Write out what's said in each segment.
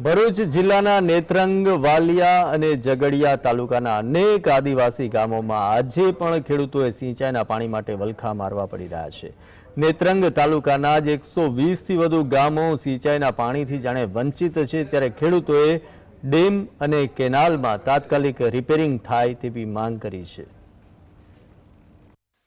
ભરૂચ જિલ્લાના નેત્રંગ, વાલિયા અને ઝઘડિયા તાલુકાના અનેક આદિવાસી ગામોમાં આજે પણ ખેડૂતોએ સિંચાઈના પાણી માટે વલખા મારવા પડી રહ્યા છે. નેત્રંગ તાલુકાના જ એકસો વીસથી વધુ ગામો સિંચાઈના પાણીથી જાણે વંચિત છે, ત્યારે ખેડૂતોએ ડેમ અને કેનાલમાં તાત્કાલિક રિપેરિંગ થાય તેવી માંગ કરી છે.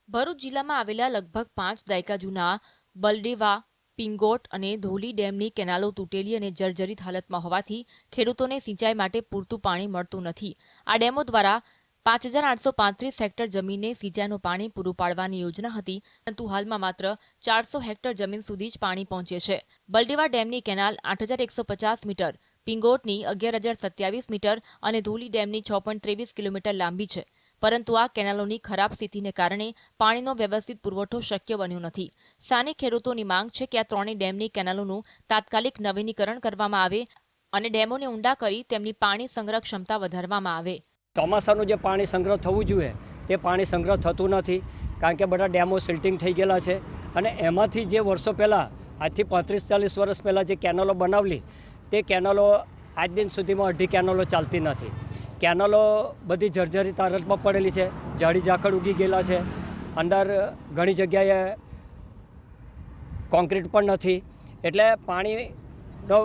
ભરૂચ જિલ્લામાં આવેલા લગભગ પાંચ દાયકા જૂના બલડેવા પિંગોટ અને ધોલી ડેમની કેનાલો તૂટેલી અને જર્જરિત હાલતમાં હોવાથી ખેડૂતોને સિંચાઈ માટે પૂરતું પાણી મળતું નથી. આ ડેમો દ્વારા પાંચ હજાર આઠસો પાંત્રીસ હેક્ટર જમીનને સિંચાઈનું પાણી પૂરું પાડવાની યોજના હતી, પરંતુ હાલમાં માત્ર ચારસો હેક્ટર જમીન સુધી જ પાણી પહોંચે છે. બલદેવા ડેમની કેનાલ આઠ હજાર એકસો પચાસ મીટર, પિંગોટની અગિયાર હજાર સત્યાવીસ મીટર અને ધોલી ડેમની છ પોઈન્ટ ત્રેવીસ કિલોમીટર લાંબી છે. પરંતુ આ કેનાલોની ખરાબ સ્થિતિને કારણે પાણીનો વ્યવસ્થિત પુરવઠો શક્ય બન્યો નથી. સ્થાનિક ખેડૂતોની માંગ છે કે આ ત્રણેય ડેમની કેનાલોનું તાત્કાલિક નવીનીકરણ કરવામાં આવે અને ડેમોને ઊંડા કરી તેમની પાણી સંગ્રહ ક્ષમતા વધારવામાં આવે. ચોમાસાનું જે પાણી સંગ્રહ થવું જોઈએ, તે પાણી સંગ્રહ થતું નથી, કારણ કે બધા ડેમો સિલ્ટિંગ થઈ ગયેલા છે અને એમાંથી જે વર્ષો પહેલાં, આજથી પાંત્રીસ ચાલીસ વર્ષ પહેલાં જે કેનલો બનાવલી, તે કેનલો આજ દિન સુધીમાં અઢી કેનલો ચાલતી નથી. કેનલો બધી જર્જરી તારતમાં પડેલી છે. જાડી ઝાખડ ઉગી ગયેલા છે. અંદર ઘણી જગ્યાએ કોન્ક્રીટ પણ નથી. એટલે પાણીનો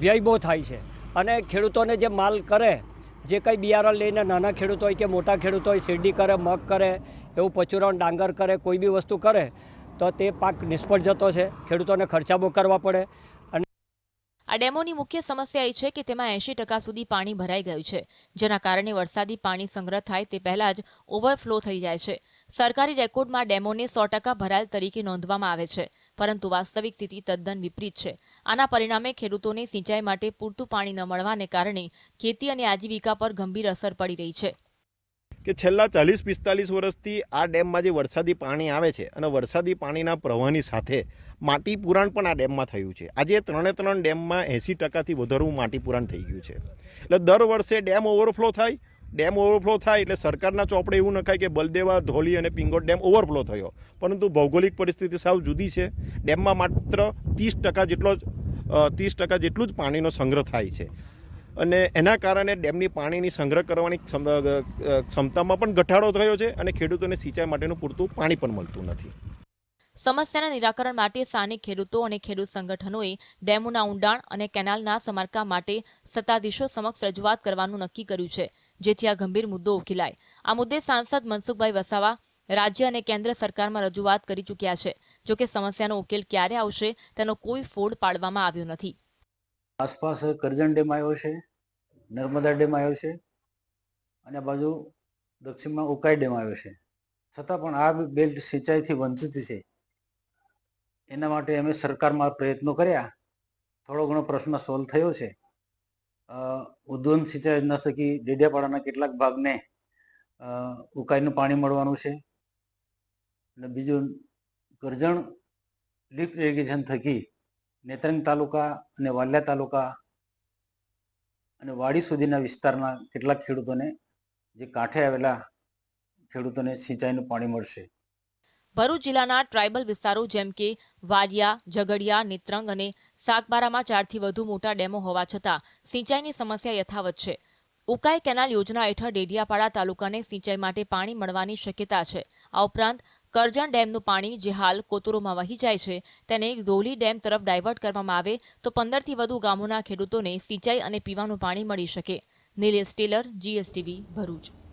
વ્યય બહુ થાય છે. અને ખેડૂતોને જે માલ કરે, જે કંઈ બિયારણ લઈને નાના ખેડૂતો હોય કે મોટા ખેડૂતો હોય, શેરડી કરે, મગ કરે, એવું પચુરણ, ડાંગર કરે, કોઈ બી વસ્તુ કરે, તો તે પાક નિષ્ફળ જતો છે. ખેડૂતોને ખર્ચા બહુ કરવા પડે. આ ડેમોની મુખ્ય સમસ્યા એ છે કે તેમાં એંશી ટકા સુધી પાણી ભરાઈ ગયું છે. જેના કારણે વરસાદી પાણી સંગ્રહ થાય તે પહેલા જ ઓવરફ્લો થઈ જાય છે. સરકારી રેકોર્ડમાં ડેમોને સો ટકા ભરાયેલ તરીકે નોંધવામાં આવે છે, પરંતુ વાસ્તવિક સ્થિતિ તદ્દન વિપરીત છે. આના પરિણામે ખેડૂતોને સિંચાઈ માટે પૂરતું પાણી ન મળવાને કારણે ખેતી અને આજીવિકા પર ગંભીર અસર પડી રહી છે. કે છેલ્લા ચાલીસ પિસ્તાલીસ વર્ષથી આ ડેમમાં જે વરસાદી પાણી આવે છે અને વરસાદી પાણીના પ્રવાહની સાથે માટી પુરાણ પણ આ ડેમમાં થયું છે. આજે ત્રણે ત્રણ ડેમમાં એંસી ટકાથી વધારવું માટી પુરાણ થઈ ગયું છે. એટલે દર વર્ષે ડેમ ઓવરફ્લો થાય, ડેમ ઓવરફ્લો થાય એટલે સરકારના ચોપડે એવું નખાય કે બલદેવા, ધોલી અને પિંગોટ ડેમ ઓવરફ્લો થયો. પરંતુ ભૌગોલિક પરિસ્થિતિ સાવ જુદી છે. ડેમમાં માત્ર ત્રીસ ટકા જેટલો જ ત્રીસ ટકા જેટલું જ પાણીનો સંગ્રહ થાય છે. અને એના કારણે ડેમની પાણીની સંગ્રહ કરવાની ક્ષમતામાં પણ ઘટાડો થયો છે અને ખેડૂતોને સિંચાઈ માટેનું પૂરતું પાણી પણ મળતું નથી. સમસ્યાના નિરાકરણ માટે સ્થાનિક ખેડૂતો અને ખેડૂત સંગઠનોએ ડેમોના ઊંડાણ અને કેનાલના સમારકામ માટે સત્તાધીશો સમક્ષ રજૂઆત કરવાનું નક્કી કર્યું છે જેથી આ ગંભીર મુદ્દો ઉકેલાય. આ મુદ્દે સાંસદ મનસુખભાઈ વસાવા રાજ્ય અને કેન્દ્ર સરકારમાં રજૂઆત કરી ચૂક્યા છે. જોકે સમસ્યાનો ઉકેલ ક્યારે આવશે તેનો કોઈ ફોડ પાડવામાં આવ્યો નથી. આસપાસ કરજણ ડેમ આવ્યો છે. નર્મદા ડેમ આવ્યો છે અને આ બાજુ દક્ષિણમાં ઉકાઈ ડેમ આવ્યો છે. છતાં પણ આ બેલ્ટ સિંચાઈથી વંચિત છે. એના માટે અમે સરકારમાં પ્રયત્નો કર્યા. થોડો ઘણો પ્રશ્ન સોલ્વ થયો છે. ઉદ્વન સિંચાઈ યોજના થકી ડેડિયાપાડાના કેટલાક ભાગને ઉકાઈનું પાણી મળવાનું છે. અને બીજું કરજણ લિફ્ટ ઇરિગેશન થકી નેત્રંગ તાલુકા અને વાલિયા તાલુકા અને વાડી સુધીના વિસ્તારના કેટલાક ખેડૂતોને જે કાંઠે આવેલા ખેડૂતોને સિંચાઈનું પાણી મળશે. ભરૂચ જિલ્લાના ટ્રાઇબલ વિસ્તારો જેમ કે વાડિયા, ઝઘડિયા, નેત્રંગ અને સાગબારામાં ચારથી વધુ મોટા ડેમો હોવા છતાં સિંચાઈની સમસ્યા યથાવત છે. ઉકાઈ કેનાલ યોજના હેઠળ ડેડિયાપાડા તાલુકાને સિંચાઈ માટે પાણી મળવાની શક્યતા છે. આ ઉપરાંત કરજણ ડેમનું પાણી જે હાલ કોતરોમાં વહી જાય છે, તેને ધોલી ડેમ તરફ ડાયવર્ટ કરવામાં આવે તો પંદરથી વધુ ગામોના ખેડૂતોને સિંચાઈ અને પીવાનું પાણી મળી શકે. નિલેશ ટેલર, જીએસટીવી, ભરૂચ.